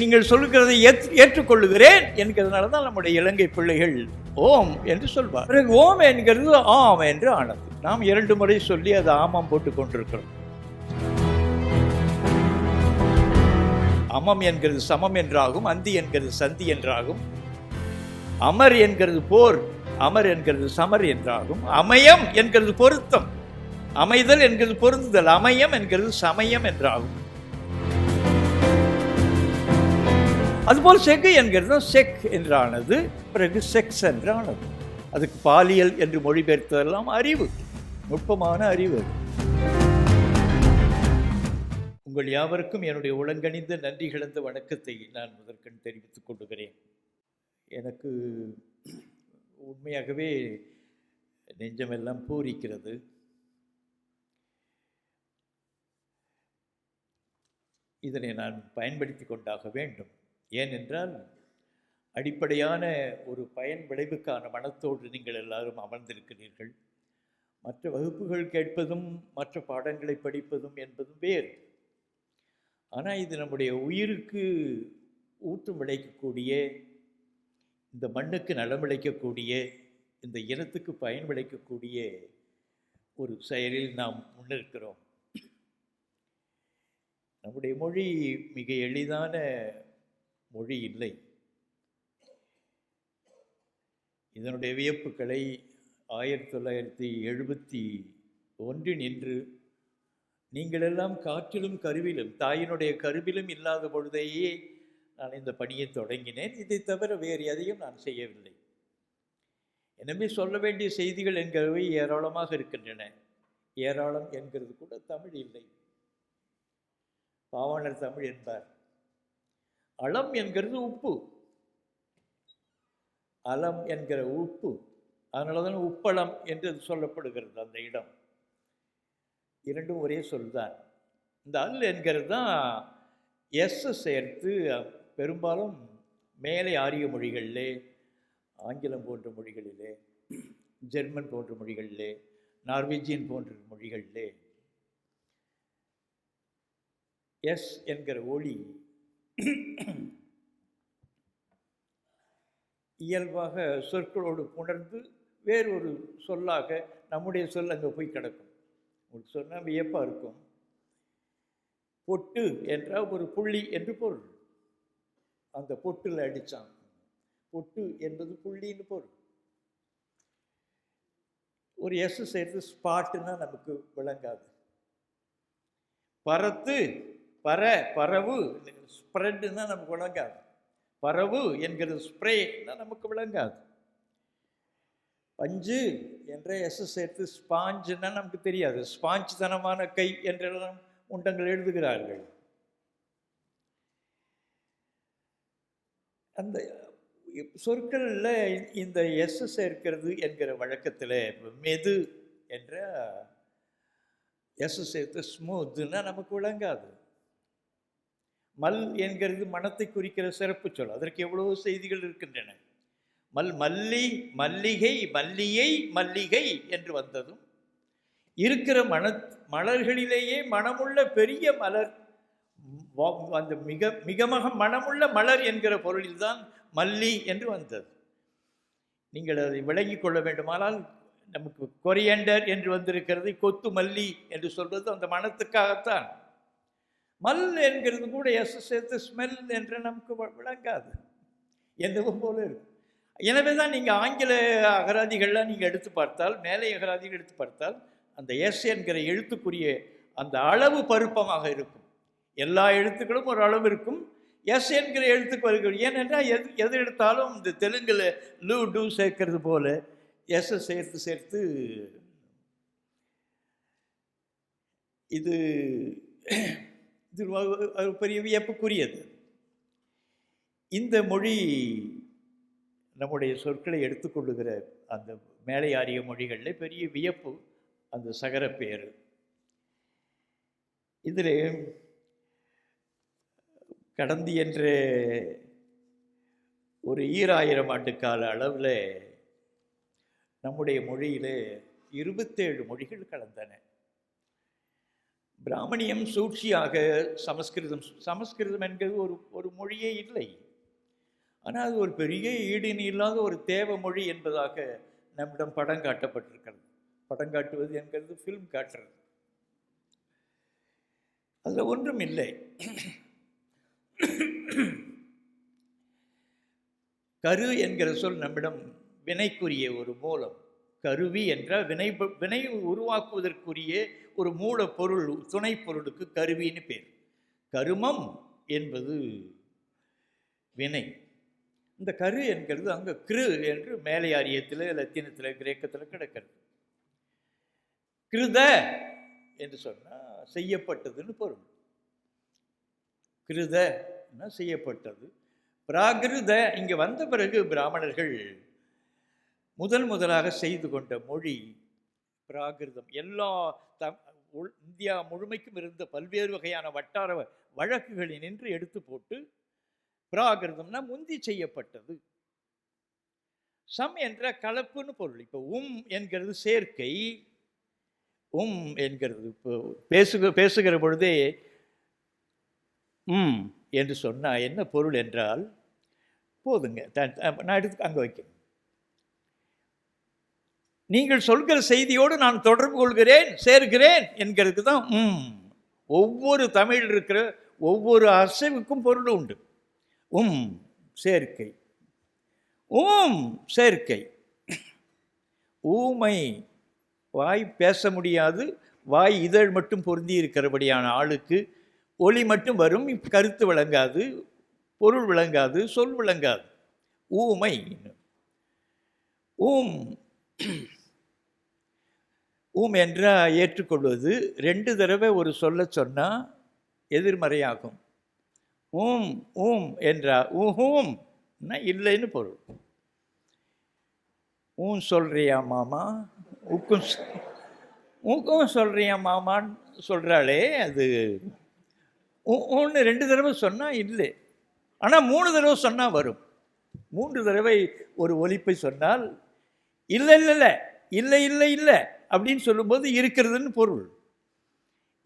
நீங்கள் சொல்லுகிறதை ஏற்று ஏற்றுக்கொள்ளுகிறேன் என்கிறதுனால தான் நம்முடைய இலங்கை பிள்ளைகள் ஓம் என்று சொல்வார். பிறகு ஓம் என்கிறது ஆம் என்று ஆனது. நாம் இரண்டு முறை சொல்லி அதை ஆமாம் போட்டு கொண்டிருக்கிறோம். அமம் என்கிறது சமம் என்றாகும் அந்தி என்கிறது சந்தி என்றாகும் அமர் என்கிறது போர் அமர் என்கிறது சமர் என்றாகும். அமையம் என்கிறது பொருத்தம் அமைதல் என்கிறது பொருந்துதல் அமையம் என்கிறது சமயம் என்றாகும். அதுபோல் செகு என்கிறது செக் என்றானது பிறகு செக்ஸ் என்றானது அதுக்கு பாலியல் என்று மொழிபெயர்த்ததெல்லாம் அறிவு நுட்பமான அறிவு. உங்கள் யாவருக்கும் என்னுடைய உளங்கணிந்த நன்றி கிடந்த வணக்கத்தை நான் முதற்கண் தெரிவித்துக் கொள்கிறேன். எனக்கு உண்மையாகவே நெஞ்சமெல்லாம் பூரிக்கிறது. இதனை நான் பயன்படுத்தி கொண்டாக வேண்டும். ஏனென்றால் அடிப்படையான ஒரு பயன் விளைவுக்கான மனத்தோடு நீங்கள் எல்லாரும் அமர்ந்திருக்கிறீர்கள். மற்ற வகுப்புகள் கேட்பதும் மற்ற பாடங்களை படிப்பதும் என்பதும் வேறு. ஆனால் இது நம்முடைய உயிருக்கு ஊற்றம் விளைக்கக்கூடிய இந்த மண்ணுக்கு நலம் விளைக்கக்கூடிய இந்த இனத்துக்கு பயன் விளைக்கக்கூடிய ஒரு செயலில் நாம் முன்னிருக்கிறோம். நம்முடைய மொழி மிக எளிதான மொழி இல்லை இதனுடைய வியப்புக்களை ஆயிரத்தி தொள்ளாயிரத்தி எழுபத்தி ஒன்றின் இன்று நீங்களெல்லாம் காற்றிலும் கருவிலும் தாயினுடைய கருவிலும் இல்லாத பொழுதேயே நான் இந்த பணியை தொடங்கினேன். இதை தவிர வேறு எதையும் நான் செய்யவில்லை. எனவே சொல்ல வேண்டிய செய்திகள் என்கிறவை ஏராளமாக இருக்கின்றன. ஏராளம் என்கிறது கூட தமிழ் இல்லை. பாவாணர் தமிழ் என்பார். அளம் என்கிறது உப்பு. அலம் என்கிற உப்பு. அதனால தான் உப்பளம் என்று சொல்லப்படுகிறது அந்த இடம். இரண்டும் ஒரே சொல் தான் இந்த அல் என்கிறது தான் எஸ் சேர்த்து பெரும்பாலும் மேலே ஆரிய மொழிகளிலே ஆங்கிலம் போன்ற மொழிகளிலே ஜெர்மன் போன்ற மொழிகளிலே நார்வேஜியன் போன்ற மொழிகளிலே எஸ் என்கிற ஒளி இயல்பாக சொற்களோடு புணர்ந்து வேறொரு சொல்லாக நம்முடைய சொல் அங்கே போய் கிடக்கும். உங்களுக்கு சொன்னால் வியப்பாக இருக்கும்? பொட்டு என்றால் ஒரு புள்ளி என்று பொருள். அந்த பொட்டில் அடித்தான் பொட்டு என்பது புள்ளின்னு பொருள். ஒரு எஸ் சேர்த்து ஸ்பாட்டுன்னா நமக்கு விளங்காது. பரத்து பற பரவு ஸ்ப்ரெட்னா நமக்கு விளங்காது. பரவு என்கிறது ஸ்ப்ரேன்னா நமக்கு விளங்காது. பஞ்சு என்ற எஸ் சேர்த்து ஸ்பாஞ்சுன்னா நமக்கு தெரியாது. ஸ்பாஞ்ச் தனமான கை என்றெல்லாம் உண்டங்கள் எழுதுகிறார்கள். அந்த சொற்களில் இந்த எஸ் சேர்க்கிறது என்கிற வழக்கத்தில் மெது என்ற எஸ் சேர்த்து ஸ்மூத்துன்னா நமக்கு விளங்காது. மல் என்கிறது மனத்தை குறிக்கிற சிறப்பு சொல். அதற்கு எவ்வளவோ செய்திகள் இருக்கின்றன. மல் மல்லி மல்லிகை மல்லியை மல்லிகை என்று வந்ததும் இருக்கிற மன மலர்களிலேயே மனமுள்ள பெரிய மலர் அந்த மிக மிகமாக மனமுள்ள மலர் என்கிற பொருளில்தான் மல்லி என்று வந்தது. நீங்கள் அதை விளங்கி கொள்ள வேண்டுமானால் நமக்கு கொரியண்டர் என்று வந்திருக்கிறது கொத்து மல்லி என்று சொல்வது அந்த மனத்துக்காகத்தான். மல் என்கிறது கூட எஸ் சேர்த்து ஸ்மெல் என்று நமக்கு விளங்காது. எதுவும் போல இருக்கும் எனவே தான் நீங்கள் ஆங்கில அகராதிகள்லாம் நீங்கள் எடுத்து பார்த்தால் மேலை அகராதிகள் எடுத்து பார்த்தால் அந்த எஸ் என்கிற எழுத்துக்குரிய அந்த அளவு பருப்பமாக இருக்கும். எல்லா எழுத்துக்களும் ஒரு அளவு இருக்கும். எஸ் என்கிற எழுத்துக்கு வருகிறது. ஏனென்றால் எது எது எடுத்தாலும் இந்த தெலுங்கில் லூ டூ சேர்க்கிறது போல எஸ்ஸை சேர்த்து சேர்த்து இது இது ஒரு- பெரிய வியப்புக்குரியது. இந்த மொழி நம்முடைய சொற்களை எடுத்துக்கொள்ளுகிற அந்த மேலை ஆரிய மொழிகளில் பெரிய வியப்பு அந்த சகர பேர் இதில் கடந்து என்ற ஒரு ஈராயிரம் ஆண்டு கால அளவில் நம்முடைய மொழியில் இருபத்தேழு மொழிகள் கலந்தன. பிராமணியம் சூழ்ச்சியாக சமஸ்கிருதம் சமஸ்கிருதம் என்கிறது ஒரு ஒரு மொழியே இல்லை. ஆனால் அது ஒரு பெரிய ஈடிணை இல்லாத ஒரு தேவ மொழி என்பதாக நம்மிடம் படம் காட்டப்பட்டிருக்கிறது. படம் காட்டுவது என்கிறது ஃபில்ம் காட்டுறது. அதில் ஒன்றும் இல்லை. கரு என்கிற சொல் நம்மிடம் வினைக்குரிய ஒரு மூலம். கருவி என்ற வினை வினை உருவாக்குவதற்குரிய ஒரு மூலப்பொருள் துணை பொருளுக்கு கருவின்னு பேர். கருமம் என்பது வினை. இந்த கரு என்கிறது அங்கே கிரு என்று மேலையாரியத்தில் லத்தீனத்தில் கிரேக்கத்தில் கிடக்கிறது. கிருத என்று சொன்னால் செய்யப்பட்டதுன்னு பொருள். கிருத செய்யப்பட்டது. பிராகிருத இங்கே வந்த பிறகு பிராமணர்கள் முதல் முதலாக செய்து கொண்ட மொழி பிராகிருதம். எல்லா த உள்- இந்தியா முழுமைக்கும் இருந்த பல்வேறு வகையான வட்டார வழக்குகளை நின்று எடுத்து போட்டு பிராகிருதம்னா முந்தி செய்யப்பட்டது. சம் என்ற கலப்புன்னு பொருள். இப்போ உம் என்கிறது சேர்க்கை உம் என்கிறது இப்போ பேசுக பேசுகிற பொழுதே ம் என்று சொன்னால் என்ன பொருள் என்றால் போதுங்க நான் எடுத்து அங்கே வைக்கிறேன். நீங்கள் சொல்கிற செய்தியோடு நான் தொடர்பு கொள்கிறேன் சேர்கிறேன் என்கிறதுக்கு தான் ம். ஒவ்வொரு தமிழ் இருக்கிற ஒவ்வொரு அசைவுக்கும் பொருள் உண்டு. உம் சேர்க்கை. ஊம் சேர்க்கை. ஊமை வாய் பேச முடியாது வாய் இதழ் மட்டும் பொருந்தி இருக்கிறபடியான ஆளுக்கு ஒளி மட்டும் வரும் கருத்து விளங்காது பொருள் விளங்காது சொல் விளங்காது. ஊமை ஊம் ஊம் என்றால் ஏற்றுக்கொள்வது ரெண்டு தடவை ஒரு சொல்ல சொன்னால் எதிர்மறையாகும். ஊம் ஊம் என்றா ஊஹூம் இல்லைன்னு பொருள். ஊம் சொல்கிறியா மாமா? உக்கும் சொ- உக்கும் மாமான்னு சொல்கிறாளே அது ஒன்று ரெண்டு தடவை சொன்னால் இல்லை. ஆனால் மூணு தடவை சொன்னால் வரும். மூன்று தடவை ஒரு ஒலிப்பை சொன்னால் இல்லை இல்லை இல்லை இல்லை இல்லை இல்லை. அப்படின்னு சொல்லும்போது இருக்கிறதுன்னு பொருள்.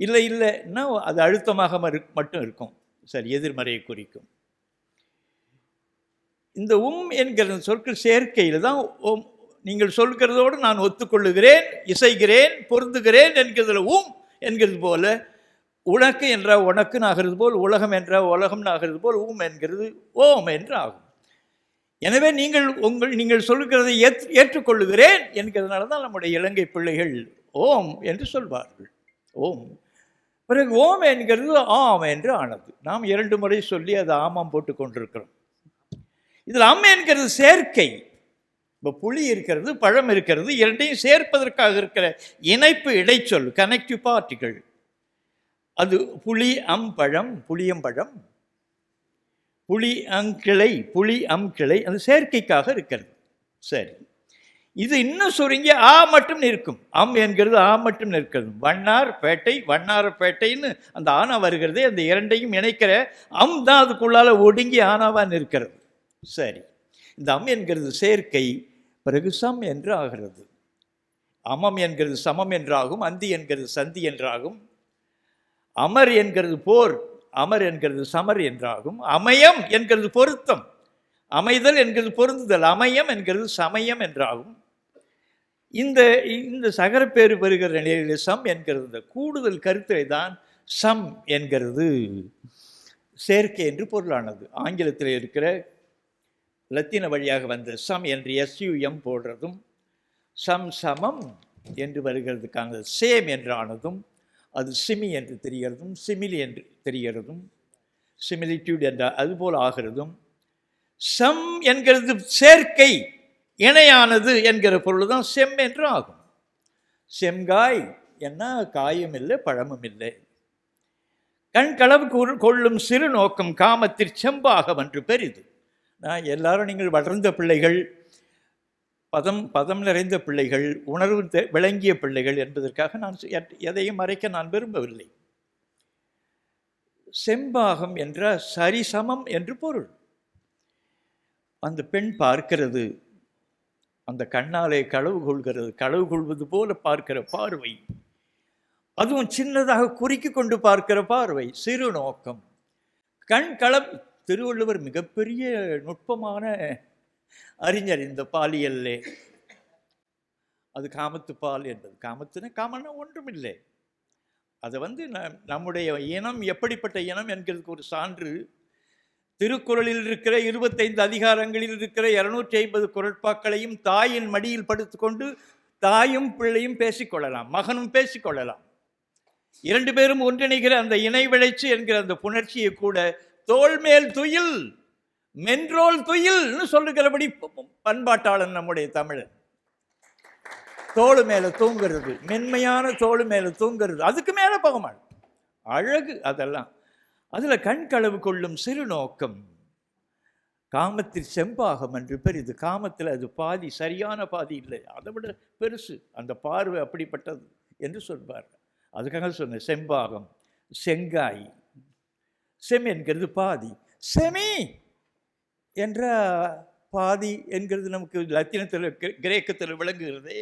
இல்லை இல்லைன்னா அது அழுத்தமாக மட்டும் இருக்கும். சரி எதிர்மறையை குறிக்கும். இந்த உம் என்கிற சொற்கள் சேர்க்கையில் தான் ஓம் நீங்கள் சொல்கிறதோடு நான் ஒத்துக்கொள்ளுகிறேன் இசைகிறேன் பொருந்துகிறேன் என்கிறதுல உம் என்கிறது போல உனக்கு என்ற உனக்குன்னு ஆகிறது போல் உலகம் என்ற உலகம்னு ஆகிறது போல் ஊம் என்கிறது ஓம் என்று ஆகும். எனவே நீங்கள் உங்கள் நீங்கள் சொல்கிறதை ஏற்று ஏற்றுக்கொள்ளுகிறேன் என்கிறதுனால தான் நம்முடைய இலங்கை பிள்ளைகள் ஓம் என்று சொல்வார்கள். ஓம். பிறகு ஓம் என்கிறது ஆம் என்று ஆனது. நாம் இரண்டு முறை சொல்லி அதை ஆமாம் போட்டு கொண்டிருக்கிறோம். இதில் அம் என்கிறது சேர்க்கை. இப்போ புளி இருக்கிறது பழம் இருக்கிறது இரண்டையும் சேர்ப்பதற்காக இருக்கிற இணைப்பு இடைச்சொல் கனெக்டிவ் பார்ட்டிகள் அது புளி அம் பழம் புளியம்பழம் புளி அங்கிளை புளி அம் கிளை அது சேர்க்கைக்காக இருக்கிறது. சரி. இது இன்னும் சுருங்கி ஆ மட்டும் நிற்கும். அம் என்கிறது ஆ மட்டும் நிற்கிறது. வண்ணார் பேட்டை வண்ணாரப்பேட்டைன்னு அந்த ஆனா வருகிறதே அந்த இரண்டையும் இணைக்கிற அம் தான் அதுக்குள்ளால ஒடுங்கி ஆனாவாக நிற்கிறது. சரி. இந்த அம் என்கிறது சேர்க்கை பிறகு சம் என்று ஆகிறது. அமம் என்கிறது சமம் என்றாகும் அந்தி என்கிறது சந்தி என்றாகும். அமர் என்கிறது போர் அமர் என்கிறது சமர் என்றாகும். அமையம் என்கிறது பொருத்தம். அமைதல் என்கிறது பொருந்துதல். அமையம் என்கிறது சமயம் என்றாகும். இந்த இந்த சகரப்பேறு பெறுகிற நிலையில் சம் என்கிறது. இந்த கூடுதல் கருத்தை தான் சம் என்கிறது. சேர்க்கை என்று பொருளானது. ஆங்கிலத்தில் இருக்கிற லத்தீன வழியாக வந்த சம் என்று எஸ்யூஎம் போடுறதும் சம் சமம் என்று வருகிறதுக்கான சேம் என்றானதும் அது சிமி என்று தெரிகிறதும் சிமிலி என்று தெரிகிறதும் சிமிலிட்யூட் என்ற அதுபோல் ஆகிறதும். சம் என்கிறது சேர்க்கை இணையானது என்கிற பொருள் தான் செம் என்று ஆகும். செம்காய் என்ன? காயும் இல்லை பழமும் இல்லை. கண் களவு கொள்ளும் சிறு நோக்கம் காமத்திற் செம்பாகம் என்று பெரிது. நான் எல்லாரும் நீங்கள் வளர்ந்த பிள்ளைகள் பதம் பதம் நிறைந்த பிள்ளைகள் உணர்வு தெ- விளங்கிய பிள்ளைகள் என்பதற்காக நான் எத்- எதையும் மறைக்க நான் விரும்பவில்லை. செம்பாகம் என்ற சரிசமம் என்று பொருள். அந்த பெண் பார்க்கிறது அந்த கண்ணாலே களவு கொள்கிறது களவு கொள்வது போல பார்க்கிற பார்வை. அதுவும் சின்னதாக குறுக்கி கொண்டு பார்க்கிற பார்வை சிறு நோக்கம் கண் களம் திருவள்ளுவர் மிகப்பெரிய நுட்பமான அறிஞர் இந்த பாலியல்லே. அது காமத்து பால் என்பது. காமத்துனா காமன்னா ஒன்றுமில்லை. அதை வந்து நம்முடைய இனம் எப்படிப்பட்ட இனம் என்கிறதுக்கு ஒரு சான்று. திருக்குறளில் இருக்கிற இருபத்தைந்து அதிகாரங்களில் இருக்கிற இருநூற்றி ஐம்பது குரட்பாக்களையும் தாயின் மடியில் படுத்துக்கொண்டு தாயும் பிள்ளையும் பேசிக்கொள்ளலாம். மகனும் பேசிக்கொள்ளலாம். இரண்டு பேரும் ஒன்றிணைகிற அந்த இணை விளைச்சு என்கிற அந்த புணர்ச்சியை கூட தோல்மேல் துயில் மென்றோல் துயில்னு சொல்லுகிறபடி பண்பாட்டாளன் நம்முடைய தமிழன். தோல் மேலே தூங்குறது மென்மையான தோல் மேலே தூங்குறது அதுக்கு மேலே போக அழகு அதெல்லாம். அதில் கண் களவு கொள்ளும் சிறு நோக்கம் காமத்தில் செம்பாகம் என்று பெரிது. காமத்தில் அது பாதி சரியான பாதி இல்லை. அதை விட பெருசு. அந்த பார்வை அப்படிப்பட்டது என்று சொல்வார் அதுக்காக சொன்னேன் செம்பாகம் செங்காய். செம் என்கிறது பாதி. செமி என்ற பாதி என்கிறது நமக்கு லத்தினத்தில் கிரேக்கத்தில் விளங்குகிறதே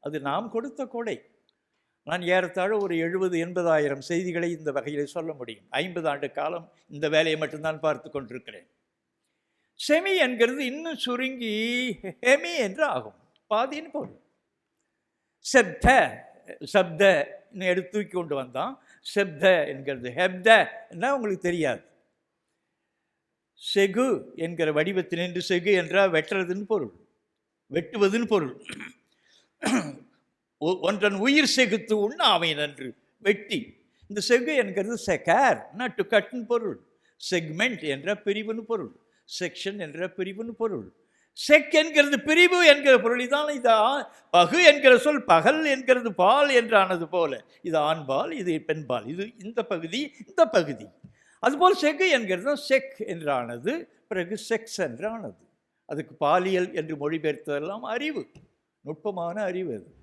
அது நாம் கொடுத்த கொடை. நான் ஏறத்தாழ ஒரு எழுபது எண்பதாயிரம் செய்திகளை இந்த வகையில் சொல்ல முடியும். ஐம்பது ஆண்டு காலம் இந்த வேலையை மட்டும்தான் பார்த்து கொண்டிருக்கிறேன். செமி என்கிறது இன்னும் சுருங்கி ஹெமி என்று ஆகும். பாதின்னு பொருள் செப்த சப்த எடுத்து தூக்கி கொண்டு வந்தான். செப்த என்கிறது. ஹெப்த என்ன உங்களுக்கு தெரியாது. செகு என்கிற வடிவத்தினின்று செகு என்றால் வெட்டுறதுன்னு பொருள். வெட்டுவதுன்னு பொருள். ஒ- ஒன்றன் உயிர் செகுத்து உண்ண அவை நன்று வெட்டி. இந்த செகு என்கிறது செகார் நட்டு கட்டுன்னு பொருள். செக்மெண்ட் என்ற பிரிவுன்னு பொருள். செக்ஷன் என்ற பிரிவுன்னு பொருள். செக் என்கிறது பிரிவு என்கிற பொருள். இதான் இது ஆ- பகு என்கிற சொல் பகல் என்கிறது பால் என்றானது போல. இது ஆண்பால் இது பெண்பால். இது இந்த பகுதி இந்த பகுதி. அதுபோல் செக்கு என்கிறது செக் என்றானது பிறகு செக்ஸ் என்றானது. அதுக்கு பாலியல் என்று மொழிபெயர்த்ததெல்லாம் அறிவு நுட்பமான அறிவு அது.